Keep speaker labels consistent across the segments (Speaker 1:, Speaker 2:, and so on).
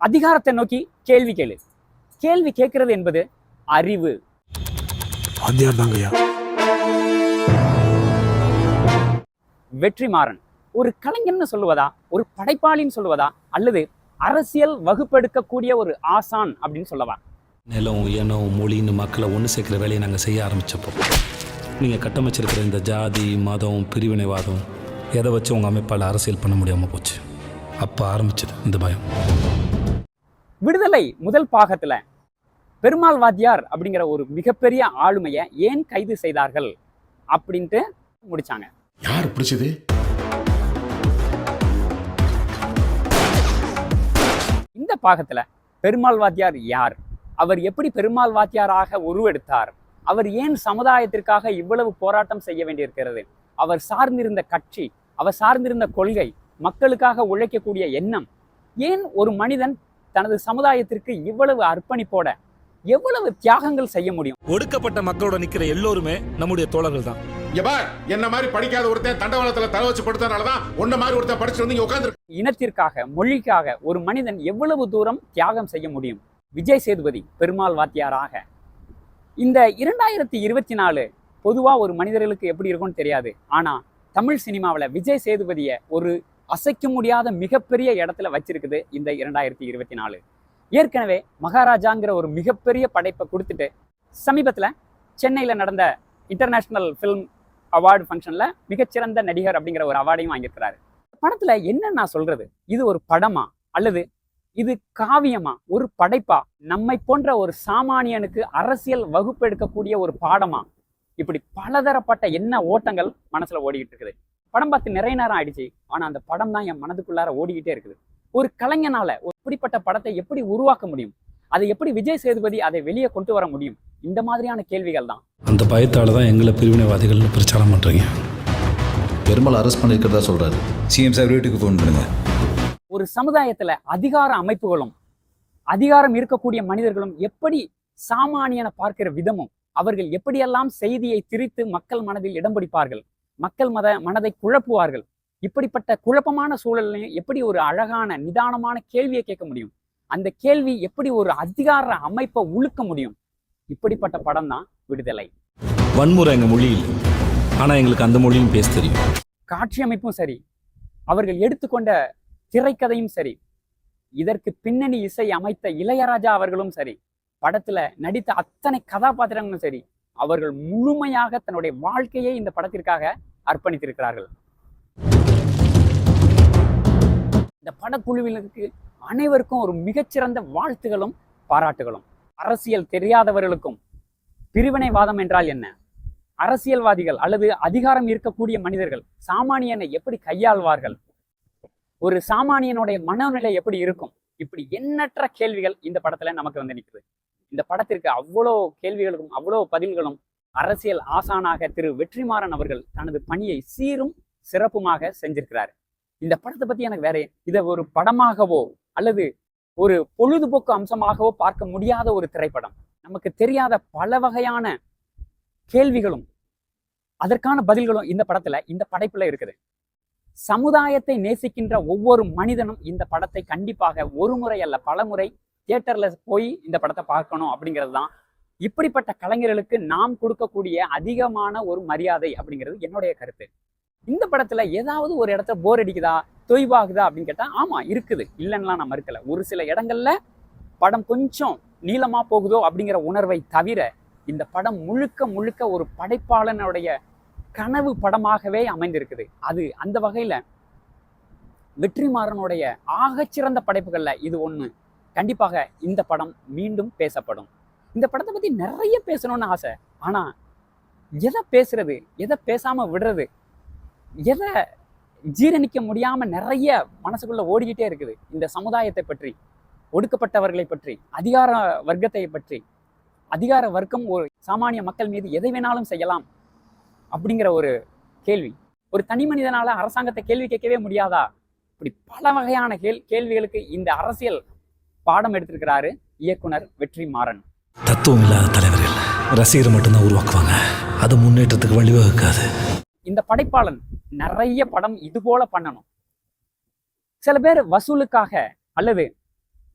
Speaker 1: அதிகாரத்தை நோக்கி கேள்வி கேளு. கேள்வி கேட்கிறது என்பது அறிவு.
Speaker 2: தாங்கய்யா
Speaker 1: வெற்றிமாறன். ஒரு கலைஞன்னு சொல்லுவதா ஒரு படைப்பாளின்னு சொல்லுவதா அல்லது அரசியல் வகுப்பெடுக்கக்கூடிய ஒரு ஆசான் அப்படின்னு சொல்லவா?
Speaker 3: நிலம் இனம் மொழின்னு மக்களை ஒன்று சேர்க்குற வேலையை நாங்கள் செய்ய ஆரம்பித்தப்போ நீங்கள் கட்டமைச்சிருக்கிற இந்த ஜாதி மதம் பிரிவினைவாதம் எதை வச்சு உங்கள் அமைப்பால் அரசியல் பண்ண முடியாமல் போச்சு? அப்போ ஆரம்பிச்சது இந்த பயம்.
Speaker 1: விடுதலை முதல் பாகத்துல பெருமாள் வாத்தியார் அப்படிங்கிற ஒரு மிகப்பெரிய ஆளுமையை ஏன் கைது செய்தார்கள் அப்படின்ட்டு முடிச்சாங்க.
Speaker 4: யார் பிடிச்சது?
Speaker 1: இந்த பாகத்துல பெருமாள் வாத்தியார் யார்? அவர் எப்படி பெருமாள் வாத்தியாராக உருவெடுத்தார்? அவர் ஏன் சமுதாயத்திற்காக இவ்வளவு போராட்டம் செய்ய வேண்டியிருக்கிறது? அவர் சார்ந்திருந்த கட்சி அவர் சார்ந்திருந்த கொள்கை மக்களுக்காக உழைக்கக்கூடிய எண்ணம் ஏன் ஒரு மனிதன் தனது சமுதாயத்திற்கு இவ்வளவு அர்ப்பணிப்போட எவ்வளவு தியாகங்கள் செய்ய முடியும்?
Speaker 3: ஒடுக்கப்பட்ட மக்களோட நிற்கிற எல்லோருமே நம்முடைய தோழர்கள் தான்.
Speaker 4: என்ன மாதிரி படிக்காத ஒருத்தன் தண்டவாளத்துல தலை வச்சு படுத்தனாலதான் உன்ன மாதிரி ஒருத்தன் படிச்சு வந்து இங்க உட்கார்ந்து
Speaker 1: இனத்திற்காக மொழிக்காக ஒரு மனிதன் எவ்வளவு தூரம் தியாகம் செய்ய முடியும்? விஜய் சேதுபதி பெருமாள் வாத்தியாராக. இந்த இரண்டாயிரத்தி இருபத்தி நாலு பொதுவாக ஒரு மனிதர்களுக்கு எப்படி இருக்கும்னு தெரியாது. ஆனால் தமிழ் சினிமாவில் விஜய் சேதுபதியை ஒரு அசைக்க முடியாத மிகப்பெரிய இடத்துல வச்சிருக்குது இந்த இரண்டாயிரத்தி இருபத்தி நாலு. ஏற்கனவே மகாராஜாங்கிற ஒரு மிகப்பெரிய படைப்பை கொடுத்துட்டு சமீபத்தில் சென்னையில் நடந்த இன்டர்நேஷ்னல் ஃபிலிம் அவார்டு ஃபங்க்ஷனில் மிகச்சிறந்த நடிகர் அப்படிங்கிற ஒரு அவார்டையும் வாங்கியிருக்கிறாரு. படத்துல என்ன நான் சொல்றது? இது ஒரு படமா? அல்லது இது காவியமா? ஒரு படைப்பா? நம்மை போன்ற ஒரு சாமானியனுக்கு அரசியல் வகுப்பு எடுக்கக்கூடிய ஒரு பாடமா? இப்படி பலதரப்பட்ட என்ன ஓட்டங்கள் மனசுல ஓடிக்கிட்டு இருக்குது. படம் பார்த்து நிறைய நேரம் ஆயிடுச்சு. ஆனா அந்த படம் தான் என் மனதுக்குள்ளார ஓடிக்கிட்டே இருக்குது. ஒரு கலைஞனால ஒரு இப்படிப்பட்ட படத்தை எப்படி உருவாக்க முடியும்? அதை எப்படி விஜய் சேதுபதி அதை வெளியே கொண்டு வர முடியும்? இந்த மாதிரியான கேள்விகள் தான்.
Speaker 3: அந்த பயத்தால் தான் எங்களை பிரிவினைவாதிகள்னு பிரச்சாரம் பண்ணுறீங்க
Speaker 5: பெருமாள் அரெஸ்ட் பண்ணியிருக்கிறதா சொல்றாரு. சிஎம் சார் வீட்டுக்கு ஃபோன் பண்ணுங்க.
Speaker 1: ஒரு சமுதாயத்துல அதிகார அமைப்புகளும் அதிகாரம் இருக்கக்கூடிய மனிதர்களும் எப்படி சாமானியனை பார்க்கிற விதமும் அவர்கள் எப்படியெல்லாம் செய்தியை திரித்து மக்கள் மனதில் இடம் பிடிப்பார்கள்? மக்கள் மத மனதை குழப்புவார்கள். இப்படிப்பட்ட குழப்பமான சூழல்லையும் எப்படி ஒரு அழகான நிதானமான கேள்வியை கேட்க முடியும்? அந்த கேள்வி எப்படி ஒரு அதிகார அமைப்பை உழுக்க முடியும்? இப்படிப்பட்ட படம் தான் விடுதலை.
Speaker 3: வன்முறை எங்கள் மொழி இல்லை. ஆனால் எங்களுக்கு அந்த மொழியும் பேச தெரியும்.
Speaker 1: காட்சி அமைப்பும் சரி அவர்கள் எடுத்துக்கொண்ட திரைக்கதையும் சரி இதற்கு பின்னணி இசை அமைத்த இளையராஜா அவர்களும் சரி படத்துல நடித்த அத்தனை கதாபாத்திரங்களும் சரி அவர்கள் முழுமையாக தன்னுடைய வாழ்க்கையை இந்த படத்திற்காக அர்ப்பணித்திருக்கிறார்கள். இந்த படக்குழுவினருக்கு அனைவருக்கும் ஒரு மிகச்சிறந்த வாழ்த்துகளும் பாராட்டுகளும். அரசியல் தெரியாதவர்களுக்கும் பிரிவினைவாதம் என்றால் என்ன? அரசியல்வாதிகள் அல்லது அதிகாரம் இருக்கக்கூடிய மனிதர்கள் சாமானியனை எப்படி கையாள்வார்கள்? ஒரு சாமானியனுடைய மனநிலை எப்படி இருக்கும்? இப்படி எண்ணற்ற கேள்விகள் இந்த படத்துல நமக்கு வந்து நிற்குது இந்த படத்திற்கு அவ்வளோ கேள்விகளுக்கும் அவ்வளோ பதில்களும் அரசியல் ஆசானாக திரு வெற்றிமாறன் அவர்கள் தனது பணியை சீரும் சிறப்புமாக செஞ்சிருக்கிறார். இந்த படத்தை பத்தி எனக்கு வேற இதை ஒரு படமாகவோ அல்லது ஒரு பொழுதுபோக்கு அம்சமாகவோ பார்க்க முடியாத ஒரு திரைப்படம். நமக்கு தெரியாத பல வகையான கேள்விகளும் அதற்கான பதில்களும் இந்த படத்துல இந்த படைப்புல இருக்குது. சமுதாயத்தை நேசிக்கின்ற ஒவ்வொரு மனிதனும் இந்த படத்தை கண்டிப்பாக ஒரு முறை அல்ல பல முறை தியேட்டர்ல போய் இந்த படத்தை பார்க்கணும் அப்படிங்கிறது தான் இப்படிப்பட்ட கலைஞர்களுக்கு நாம் கொடுக்கக்கூடிய அதிகமான ஒரு மரியாதை அப்படிங்கிறது என்னுடைய கருத்து. இந்த படத்துல ஏதாவது ஒரு இடத்துல போர் அடிக்குதா தொய்வாகுதா அப்படின்னு கேட்டா ஆமா இருக்குது. இல்லைன்னா நான் மறுக்கல. ஒரு சில இடங்கள்ல படம் கொஞ்சம் நீளமா போகுதோ அப்படிங்கிற உணர்வை தவிர இந்த படம் முழுக்க முழுக்க ஒரு படைப்பாளனுடைய கனவு படமாகவே அமைந்திருக்குது. அது அந்த வகையில வெற்றிமாறனுடைய ஆகச்சிறந்த படைப்புகள்ல இது ஒண்ணு. கண்டிப்பாக இந்த படம் மீண்டும் பேசப்படும். இந்த படத்தை பற்றி நிறைய பேசணும்னு ஆசை. ஆனா எதை பேசுறது? எதை பேசாமல் விடுறது? எதை ஜீரணிக்க முடியாமல் நிறைய மனசுக்குள்ளே ஓடிக்கிட்டே இருக்குது. இந்த சமுதாயத்தை பற்றி ஒடுக்கப்பட்டவர்களை பற்றி அதிகார வர்க்கத்தை பற்றி அதிகார வர்க்கம் ஒரு சாமானிய மக்கள் மீது எதை வேணாலும் செய்யலாம் அப்படிங்கிற ஒரு கேள்வி. ஒரு தனி மனிதனால் அரசாங்கத்தை கேள்வி கேட்கவே முடியாதா? இப்படி பல வகையான கேள் கேள்விகளுக்கு இந்த அரசியல் பாடம் எடுத்திருக்கிறாரு இயக்குனர் வெற்றி மாறன்
Speaker 3: தத்துவம் இல்லாத தலைவர்கள் ரசிகர் மட்டும்தான் உருவாக்குவாங்க. அது முன்னேற்றத்துக்கு வழிவகுக்காது.
Speaker 1: இந்த படைப்பாளன் நிறைய படம் இது போல பண்ணணும். சில பேர் வசூலுக்காக அல்லது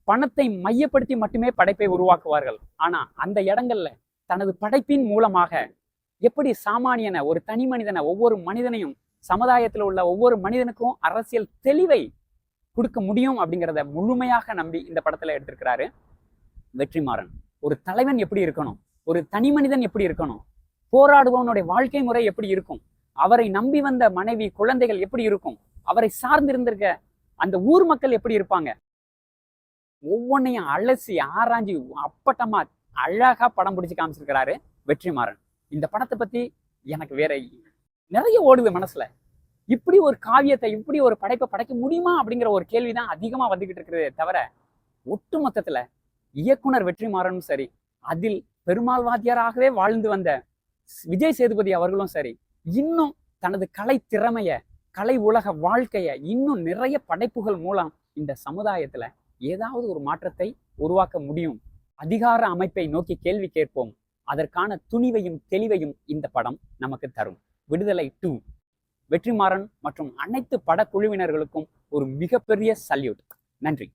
Speaker 1: பணத்தை மையப்படுத்தி மட்டுமே படைப்பை உருவாக்குவார்கள். ஆனா அந்த இடங்கள்ல தனது படைப்பின் மூலமாக எப்படி சாமானியனை ஒரு தனி மனிதனை ஒவ்வொரு மனிதனையும் சமுதாயத்தில் உள்ள ஒவ்வொரு மனிதனுக்கும் அரசியல் தெளிவை கொடுக்க முடியும் அப்படிங்கிறத முழுமையாக நம்பி இந்த படத்துல எடுத்திருக்கிறாரு வெற்றிமாறன். ஒரு தலைவன் எப்படி இருக்கணும்? ஒரு தனி மனிதன் எப்படி இருக்கணும்? போராடுபவனுடைய வாழ்க்கை முறை எப்படி இருக்கும்? அவரை நம்பி வந்த மனைவி குழந்தைகள் எப்படி இருக்கும்? அவரை சார்ந்திருந்திருக்க அந்த ஊர் மக்கள் எப்படி இருப்பாங்க? ஒவ்வொன்றையும் அலசி ஆராய்ஞ்சு அப்பட்டமா அழகா படம் பிடிச்சு காமிச்சிருக்கிறாரு வெற்றிமாறன். இந்த படத்தை பத்தி எனக்கு வேற நிறைய ஓடுது மனசுல. இப்படி ஒரு காவியத்தை இப்படி ஒரு படைப்பை படைக்க முடியுமா அப்படிங்கிற ஒரு கேள்விதான் அதிகமா வந்துகிட்டு இருக்கிறதே தவிர ஒட்டு மொத்தத்தில் இயக்குனர் வெற்றிமாறனும் சரி அதில் பெருமாள் வாத்தியாராகவே வாழ்ந்து வந்த விஜய் சேதுபதி அவர்களும் சரி இன்னும் தனது கலை திறமைய கலை உலக வாழ்க்கைய இன்னும் நிறைய படைப்புகள் மூலம் இந்த சமுதாயத்துல ஏதாவது ஒரு மாற்றத்தை உருவாக்க முடியும். அதிகார அமைப்பை நோக்கி கேள்வி கேட்போம். அதற்கான துணிவையும் தெளிவையும் இந்த படம் நமக்கு தரும். விடுதலை டூ. வெற்றிமாறன் மற்றும் அனைத்து படக்குழுவினர்களுக்கும் ஒரு மிகப்பெரிய சல்யூட். நன்றி.